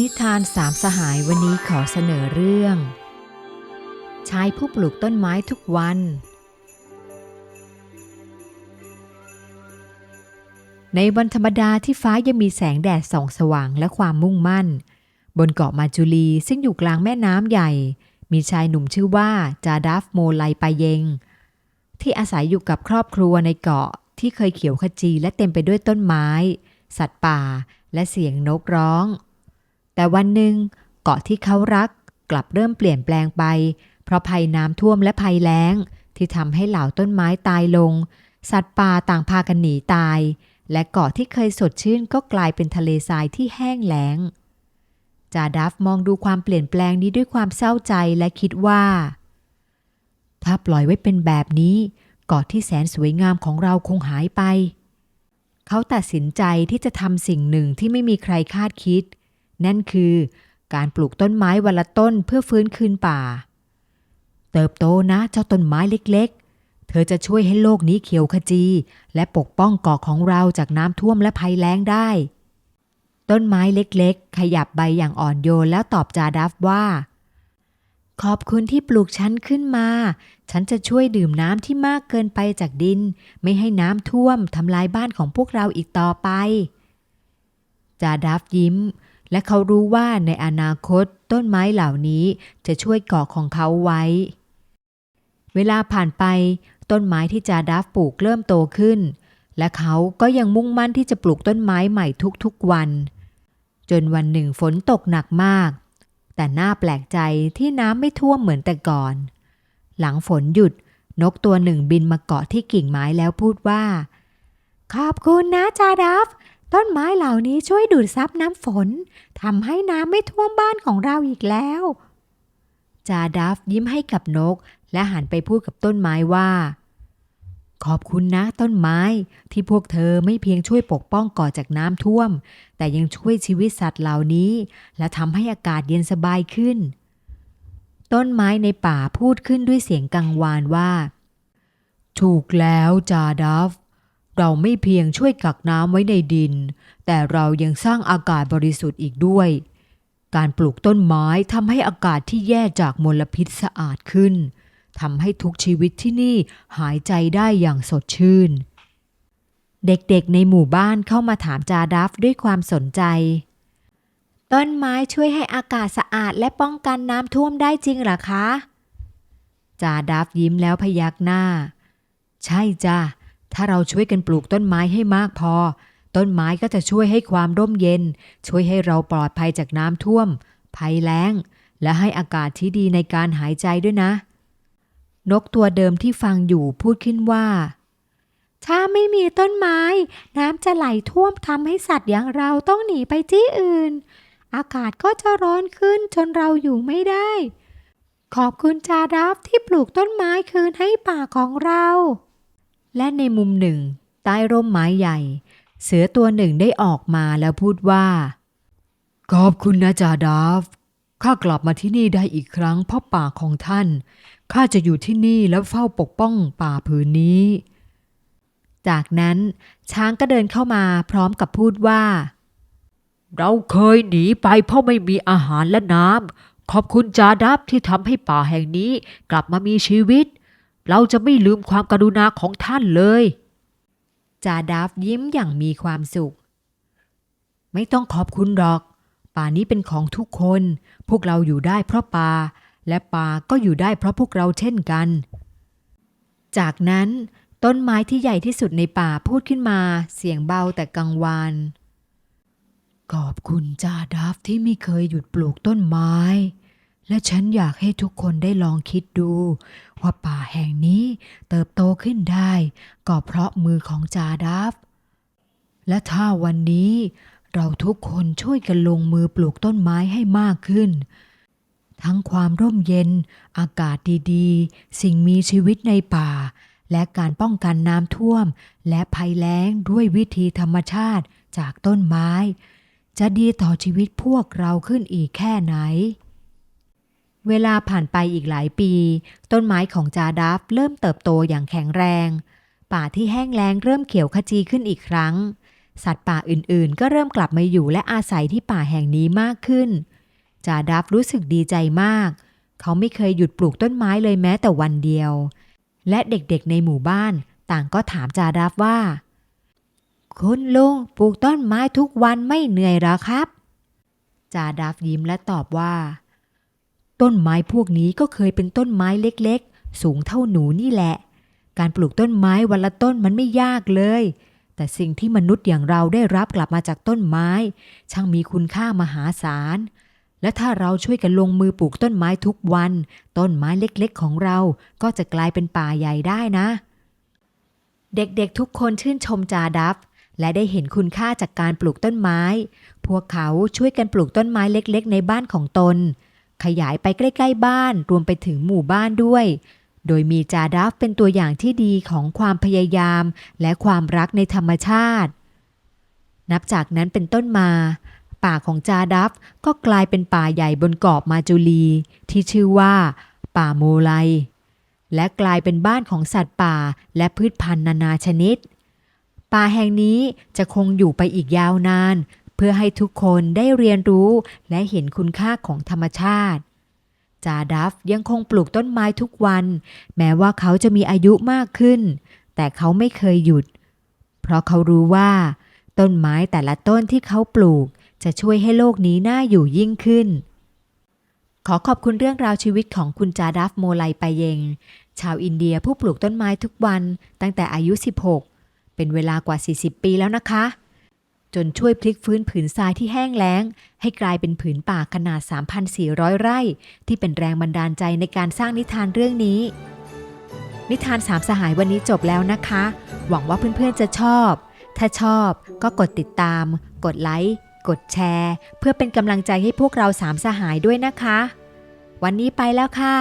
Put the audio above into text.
นิทานสามสหายวันนี้ขอเสนอเรื่อง ชายผู้ปลูกต้นไม้ทุกวัน ในวันธรรมดาที่ฟ้ายังมีแสงแดดส่องสว่างและความมุ่งมั่น บนเกาะมาจูลีซึ่งอยู่กลางแม่น้ำใหญ่ มีชายหนุ่มชื่อว่าจาดัฟโมไลปาเยง ที่อาศัยอยู่กับครอบครัวในเกาะที่เคยเขียวขจีและเต็มไปด้วยต้นไม้ สัตว์ป่า และเสียงนกร้อง แต่วันหนึ่งเกาะที่เขารักกลับเริ่มเปลี่ยนแปลงไป เพราะภัยน้ำท่วมและภัยแล้ง ที่ทำให้เหล่าต้นไม้ตายลง สัตว์ป่าต่างพากันหนีตาย และเกาะที่เคยสดชื่นก็กลายเป็นทะเลทรายที่แห้งแล้ง จาดัฟมองดูความเปลี่ยนแปลงนี้ด้วยความเศร้าใจและคิดว่า ถ้าปล่อยไว้เป็นแบบนี้ เกาะที่แสนสวยงามของเราคงหายไป เขาตัดสินใจที่จะทำสิ่งหนึ่งที่ไม่มีใครคาดคิด นั่นคือการปลูกต้นไม้วันละต้นเพื่อฟื้นคืนป่า เติบโตนะเจ้าต้นไม้เล็กๆ เธอจะช่วยให้โลกนี้เขียวขจี และปกป้องเกาะของเราจากน้ำท่วมและภัยแล้งได้ ต้นไม้เล็กๆ ขยับใบอย่างอ่อนโยนแล้วตอบจาดัฟว่า ขอบคุณที่ปลูกฉันขึ้นมา ฉันจะช่วยดื่มน้ำที่มากเกินไปจากดิน ไม่ให้น้ำท่วมทำลายบ้านของพวกเราอีกต่อไป จาดัฟยิ้ม และเขารู้ว่าในอนาคตต้นไม้เหล่านี้จะช่วยเกาะของเขาไว้ เวลาผ่านไป ต้นไม้ที่จาดัฟปลูกเริ่มโตขึ้น และเขาก็ยังมุ่งมั่นที่จะปลูกต้นไม้ใหม่ทุกๆวัน จนวันหนึ่งฝนตกหนักมาก แต่น่าแปลกใจที่น้ำไม่ท่วมเหมือนแต่ก่อน หลังฝนหยุดนกตัวหนึ่งบินมาเกาะที่กิ่งไม้แล้วพูดว่า ขอบคุณนะจาดัฟ ต้นไม้เหล่านี้ช่วยดูดซับน้ำฝนทำให้น้ำไม่ท่วมบ้านของเราอีกแล้ว จาดัฟยิ้มให้กับนก และหันไปพูดกับต้นไม้ว่า ขอบคุณนะต้นไม้ที่พวกเธอไม่เพียงช่วยปกป้องก่อจากน้ำท่วม แต่ยังช่วยชีวิตสัตว์เหล่านี้ และทำให้อากาศเย็นสบายขึ้น ต้นไม้ในป่าพูดขึ้นด้วยเสียงกังวานว่า ถูกแล้วจาดัฟ เราไม่เพียงช่วยกักน้ำไว้ในดิน แต่เรายังสร้างอากาศบริสุทธิ์อีกด้วย การปลูกต้นไม้ทำให้อากาศที่แย่จากมลพิษสะอาดขึ้นทำให้ทุกชีวิตที่นี่หายใจได้อย่างสดชื่น เด็กๆในหมู่บ้านเข้ามาถามจาดัฟด้วยความสนใจ ต้นไม้ช่วยให้อากาศสะอาดและป้องกันน้ำท่วมได้จริงหรอคะ จาดัฟยิ้มแล้วพยักหน้า ใช่จ้ะ ถ้าเราช่วยกันปลูกต้นไม้ให้มากพอ ต้นไม้ก็จะช่วยให้ความร่มเย็น ช่วยให้เราปลอดภัยจากน้ำท่วม ภัยแล้ง และให้อากาศที่ดีในการหายใจด้วยนะ นกตัวเดิมที่ฟังอยู่พูดขึ้นว่า ถ้าไม่มีต้นไม้ น้ำจะไหลท่วมทำให้สัตว์อย่างเราต้องหนีไปที่อื่น อากาศก็จะร้อนขึ้นจนเราอยู่ไม่ได้ ขอบคุณจาดัฟที่ปลูกต้นไม้คืนให้ป่าของเรา และในมุมหนึ่ง ใต้ร่มไม้ใหญ่ เสือตัวหนึ่งได้ออกมาแล้วพูดว่าขอบคุณนะจาดัฟข้ากลับมาที่นี่ได้อีกครั้งเพราะป่าของท่านข้าจะอยู่ที่นี่แล้วเฝ้าปกป้องป่าผืนนี้ จากนั้นช้างก็เดินเข้ามาพร้อมกับพูดว่า เราเคยหนีไปเพราะไม่มีอาหารและน้ำขอบคุณจาดับที่ทำให้ป่าแห่งนี้กลับมามีชีวิต เราจะไม่ลืมความกรุณาของท่านเลยจาดับยิ้มอย่างมีความสุข ไม่ต้องขอบคุณหรอก ป่านี้เป็นของทุกคน พวกเราอยู่ได้เพราะป่า และป่าก็อยู่ได้เพราะพวกเราเช่นกัน จากนั้นต้นไม้ที่ใหญ่ที่สุดในป่าพูดขึ้นมาเสียงเบาแต่กังวานขอบคุณจาดัฟที่ไม่เคยหยุดปลูกต้นไม้ และฉันอยากให้ทุกคนได้ลองคิดดู ว่าป่าแห่งนี้เติบโตขึ้นได้ ก็เพราะมือของจาดัฟ และถ้าวันนี้เราทุกคนช่วยกันลงมือปลูกต้นไม้ให้มากขึ้น ทั้งความร่มเย็น อากาศดีๆ สิ่งมีชีวิตในป่า และการป้องกันน้ำท่วม และภัยแล้งด้วยวิธีธรรมชาติจากต้นไม้ จะดีต่อชีวิตพวกเราขึ้นอีกแค่ไหน เวลาผ่านไปอีกหลายปี ต้นไม้ของจาดัฟเริ่มเติบโตอย่างแข็งแรง ป่าที่แห้งแล้งเริ่มเขียวขจีขึ้นอีกครั้ง สัตว์ป่าอื่นๆ ก็เริ่มกลับมาอยู่และอาศัยที่ป่าแห่งนี้มากขึ้น จาดับรู้สึกดีใจมาก เขาไม่เคยหยุดปลูกต้นไม้เลยแม้แต่วันเดียว และเด็กๆในหมู่บ้าน ต่างก็ถามจาดับว่า คุณลุงปลูกต้นไม้ทุกวันไม่เหนื่อยหรอครับ จาดับยิ้มและตอบว่า ต้นไม้พวกนี้ก็เคยเป็นต้นไม้เล็กๆ สูงเท่าหนูนี่แหละ การปลูกต้นไม้วันละต้นมันไม่ยากเลย แต่สิ่งที่มนุษย์อย่างเราได้รับกลับมาจากต้นไม้ ช่างมีคุณค่ามหาศาล และถ้าเราช่วยกันลงมือปลูกต้นไม้ทุกวัน ต้นไม้เล็กๆ ของเราก็จะกลายเป็นป่าใหญ่ได้นะ เด็กๆทุกคนชื่นชมจาดับและได้เห็นคุณค่าจากการปลูกต้นไม้ พวกเขาช่วยกันปลูกต้นไม้เล็กๆ ในบ้านของตน ขยายไปใกล้ ๆ บ้าน รวมไปถึงหมู่บ้านด้วย โดยมีจาดัฟเป็นตัวอย่างที่ดีของความพยายามและความรักในธรรมชาติ นับจากนั้นเป็นต้นมา ป่าของจาดัฟก็กลายเป็นป่าใหญ่บนเกาะมาจูลี ที่ชื่อว่า ป่าโมไล และกลายเป็นบ้านของสัตว์ป่าและพืชพันธุ์นานาชนิด ป่าแห่งนี้จะคงอยู่ไปอีกยาวนาน พื่อให้ทุกคนได้เรียนรู้และเห็นคุณค่าของธรรมชาติ จาดัฟยังคงปลูกต้นไม้ทุกวัน แม้ว่าเขาจะมีอายุมากขึ้น แต่เขาไม่เคยหยุด เพราะเขารู้ว่า ต้นไม้แต่ละต้นที่เขาปลูกจะช่วยให้โลกนี้น่าอยู่ยิ่งขึ้น ขอขอบคุณเรื่องราวชีวิตของคุณจาดัฟโมไลไปเยง ชาวอินเดียผู้ปลูกต้นไม้ทุกวันตั้งแต่อายุ 16 เป็นเวลากว่า 40 ปีแล้วนะคะ จนช่วยพลิกฟื้นผืนทรายที่แห้งแล้ง ให้กลายเป็นผืนป่าขนาด 3,400 ไร่ ที่เป็นแรงบันดาลใจในการสร้างนิทานเรื่องนี้ นิทานสามสหายวันนี้จบแล้วนะคะ หวังว่าเพื่อนๆจะชอบ ถ้าชอบก็กดติดตาม กดไลค์กดแชร์ เพื่อเป็นกำลังใจให้พวกเราสามสหายด้วยนะคะ วันนี้ไปแล้วค่ะ